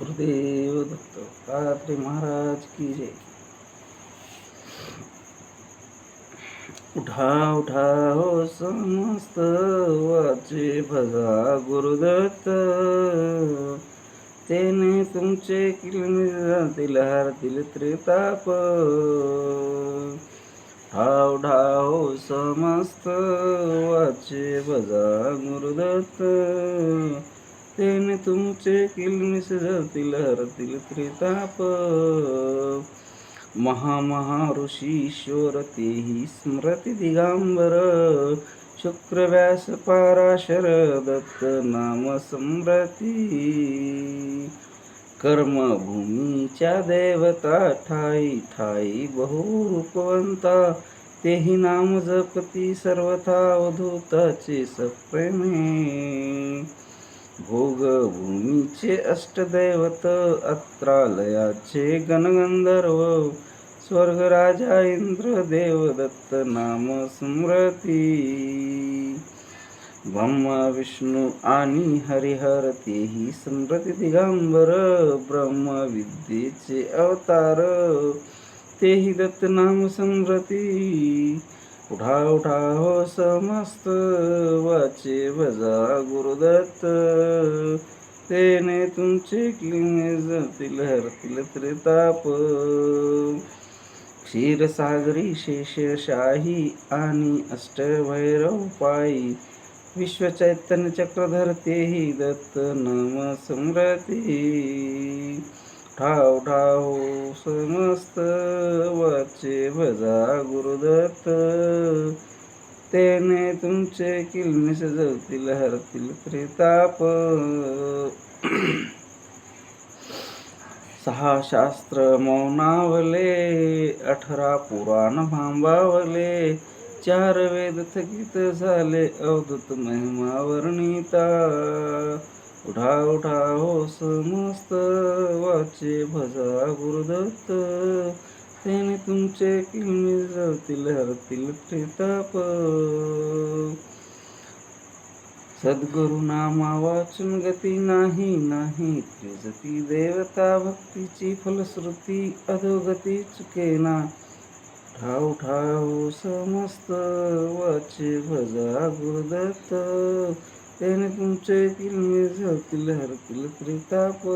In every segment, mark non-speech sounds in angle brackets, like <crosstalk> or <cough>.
गुरुदेव दत्त कात्रे महाराज की जय। उठा उठा हो समस्त वाचे भजा गुरुदत्त। तेने तुमचे किलमी जातील हारतील त्रिताप। ठाव ढाव हो समस्त वाचे भजा गुरुदत्त। तेने तुमचे किलमिस जातील हरतील त्रिताप. महामहा ऋषी ईश्वर तेही स्मृती दिगांबर. शुक्रव्यास पाराशर दत्त नाम स्मृती कर्मभूमीच्या देवता ठाई ठाई बहुरूपवंता. तेही नाम जपती सर्वथा अवधूताचे सप्रेमे. भोगभूमीचे अष्टदैवत अत्रालयाचे गणगंधर्व स्वर्गराजा इंद्र देवदत्त नाम स्मृती. ब्रह्मा विष्णू आणि हरिहर तेही स्मृती दिगंबर ब्रह्म विद्येचे अवतार तेही दत्त नाम स्मृती. उठा उठा हो समस्त वाचे भजा गुरुदत्त. तेने तुमचे किल्ले जातील हरतील त्रिताप. क्षीरसागरी शेषशाही आणि अष्टभैरव पायी विश्वचैतन्य चक्रधर दत्त नाम स्मृती ठाव ठाव समस्त वाचे भजा गुरुदत्त. तेने तुमचे किलमिस जवतील हरतील त्रिताप <clears throat> सहा शास्त्र मौनावले अठरा पुराण भांबावले चार वेद थकित झाले अवधूत महिमा वर्णिता. उठा उठा हो समस्त वाचे भजा गुरुदत्त. त्याने तुमचे किल्मी जळतील हरतील प्रिताप. सद्गुरु नामा वाचून गती नाही नाही त्रिजती देवता भक्तीची फलश्रुती अधोगती चुकेना. ठाव ठाव समस्त वाचे भजा गुरुदत्त. त्याने तुमचे किल्मे झळतील हरतील त्रिताप.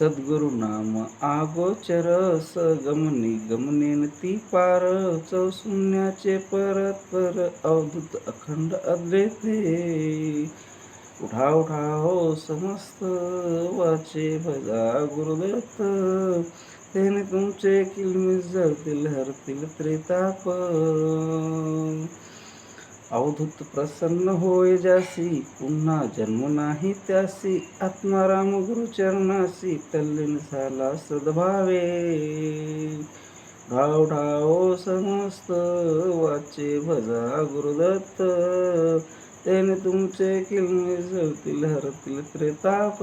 सद्गुरु नाम आगोचर स गमनी गमनेन ती पार चौशून्याचे परत पर अवधूत अखंड अद्वैते. उठा उठा हो समस्त वाचे भजा गुरुदत्त. त्याने तुमचे किलमिस जळतील हरतील त्रिताप. अवधूत प्रसन्न होय जासी पुन्हा जन्म नाही त्यासी आत्माराम गुरुचरणासी तल्लीन झाला सद्भावे. ढाव ढाव समस्त वाचे भजा गुरुदत्त. त्याने तुमचे किल्मे जळतील हरतील त्रेताप.